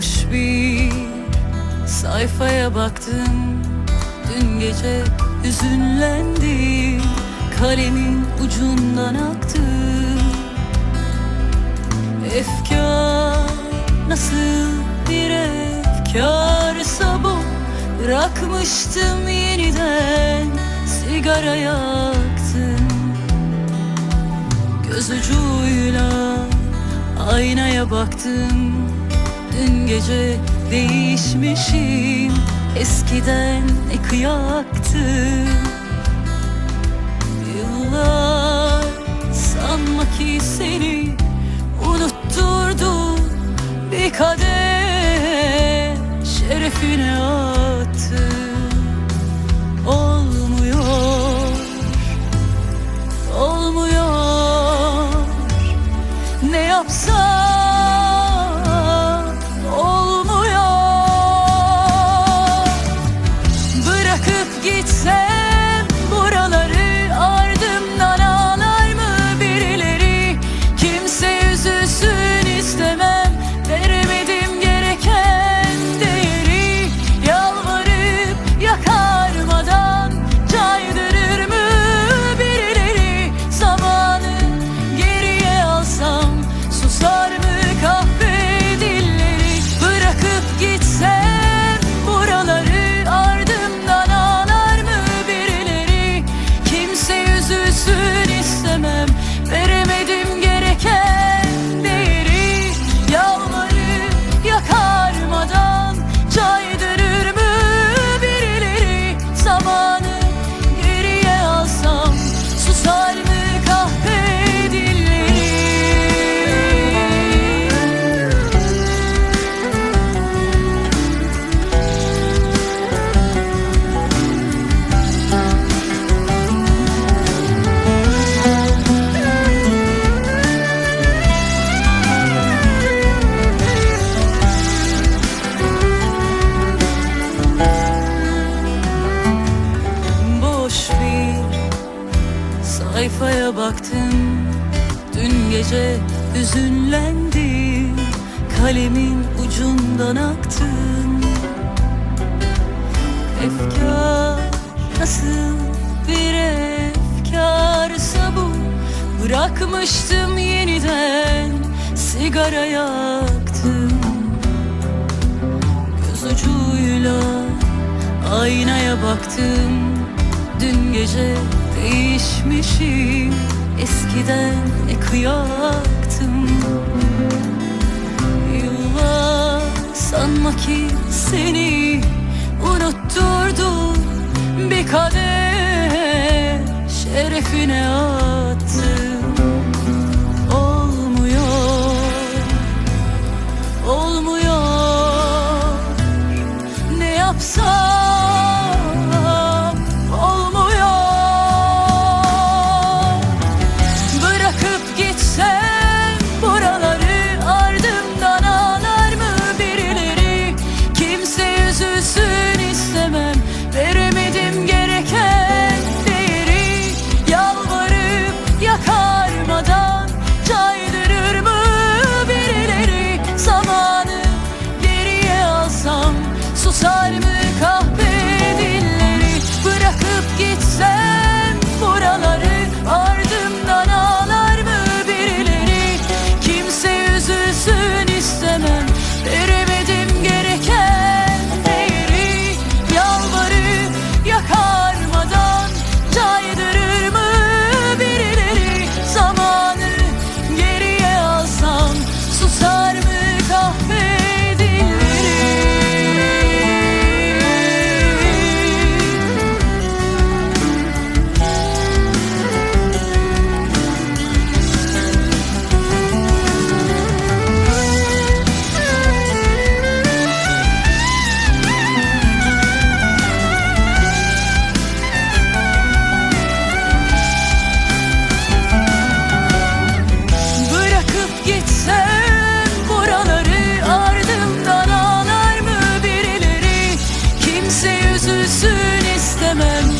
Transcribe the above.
Boş bir sayfaya baktım. Dün gece hüzünlendim. Kalemin ucundan aktı. Efkar nasıl bir efkarsa bu Bırakmıştım yeniden. Sigara yaktım. Göz ucuyla aynaya baktım gece değişmişim. Eskiden ne kıyaktım Yıllar sanma ki seni unutturdu Bir kadeh şerefine attım Olmuyor, olmuyor. Ne yapsam sayfaya baktım. Dün gece hüzünlendim Kalemin ucundan aktım. Efkar nasıl bir efkarsa bu. Bırakmıştım yeniden sigara yaktım. Göz ucuyla aynaya baktım. Dün gece değişmişim. Eskiden ne kıyaktım. Yıllar sanma ki seni unutturdu Bir kadeh şerefine attım. Olmuyor, olmuyor. Ne yapsam Çaremiz üzülsün istemem.